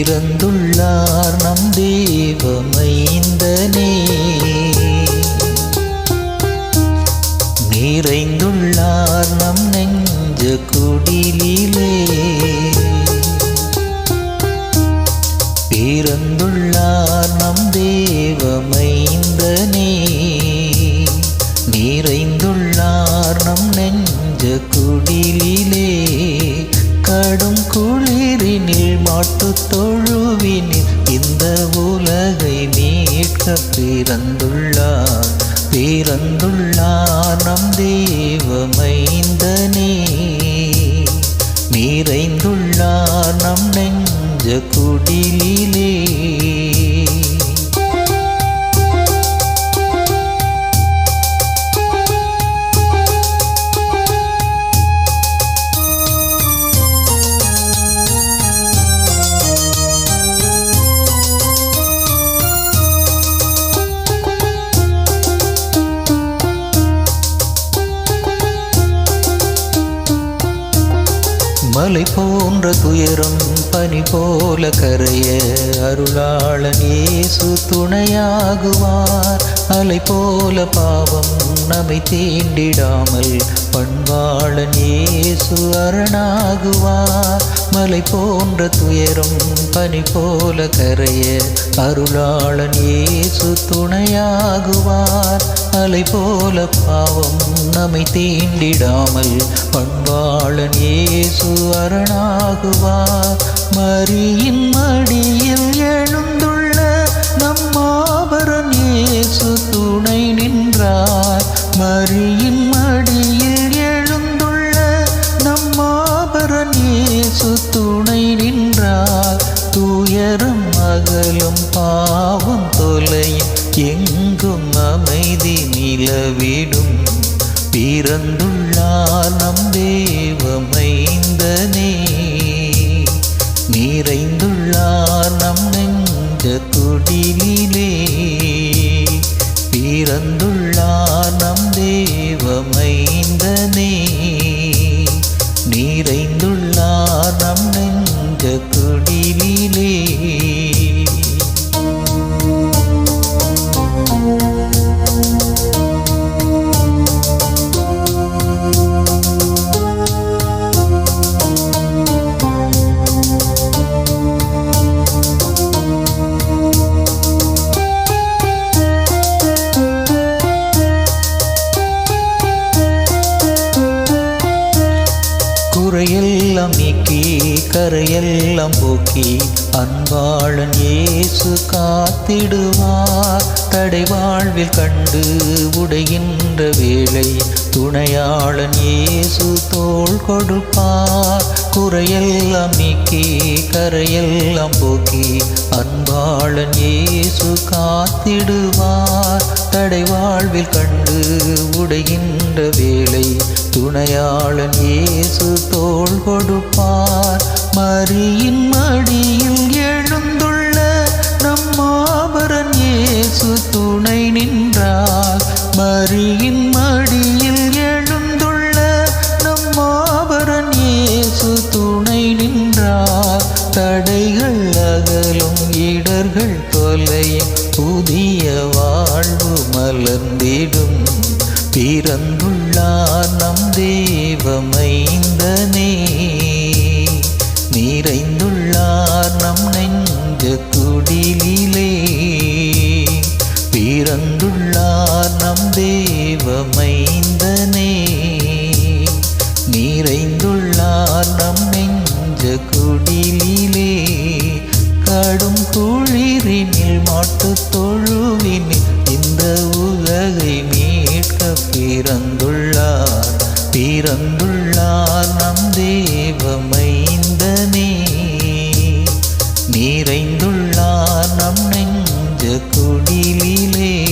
பிறந்துள்ளார் நம் தேவமைந்தனே. நிறைந்துள்ளார் நம் நெஞ்ச குடிலே. தொழுவினில் இந்த உலகை மீட்க பிறந்துள்ளார். பிறந்துள்ளார் நம் தேவமைந்தனே நிறைந்துள்ளார் நம் நெஞ்ச குடிலே மலை போன்ற துயரம் பனி போல கரைய அருளாளன் இயேசு துணையாகுவார். அலை போல பாவம் நம்மை தீண்டிடாமல் பண்பாளன் இயேசு அரணாகுவார். மலை போன்ற துயரம் பனி போல கரைய அருளாளன் இயேசு துணையாகுவார். அலை போல பாவம் நம்மை தீண்டிடாமல் பண்பாளன் இயேசு அரணாகுவார் மரியின் மடியில் எழுந்துள்ள நம்மாபரன் இயேசு துணை நின்றார். மரியின் மடியில் எழுந்துள்ள நம்மாபரன் இயேசு துணை நின்றார். துயரும் அகலும் பாவம் தொலையும் எங்கும் அமைதி நிலவிடும். பிறந்துள்ளார் நம்பே பிறந்துள்ளார் நம் தேவமைந்த கரையெல்லாம் போக்கி அன்பாளன் இயேசு காத்திடுவார். தடை வாழ்வில் கண்டு உடைகின்ற வேளை துணையாளன் இயேசு தோல் கொடுப்பார். குறையெல்லாம் நீக்கி கரையெல்லாம் போக்கி அன்பாளன் இயேசு காத்திடுவார். தடை வாழ்வில் கண்டு உடைகின்ற வேலை துணையாளன் இயேசு தோல் கொடுப்பார். மரியின் மடியில் மலர்ந்திடும். பிறந்துள்ளார் நம் தேவமைந்தனே. நிறைந்துள்ளார் நம் நெஞ்ச குடிலே பிறந்துள்ளார் நம் தேவமைந்தனே. நிறைந்துள்ளார் நம் நெஞ்ச குடிலே கடும் குளிரினில் மாட்டு தொழுவினில் இந்த உலகை மீட்க பிறந்துள்ளார். பிறந்துள்ளார் நம் தேவமைந்தனே. நிறைந்துள்ளார் நம் நெஞ்ச குடிலே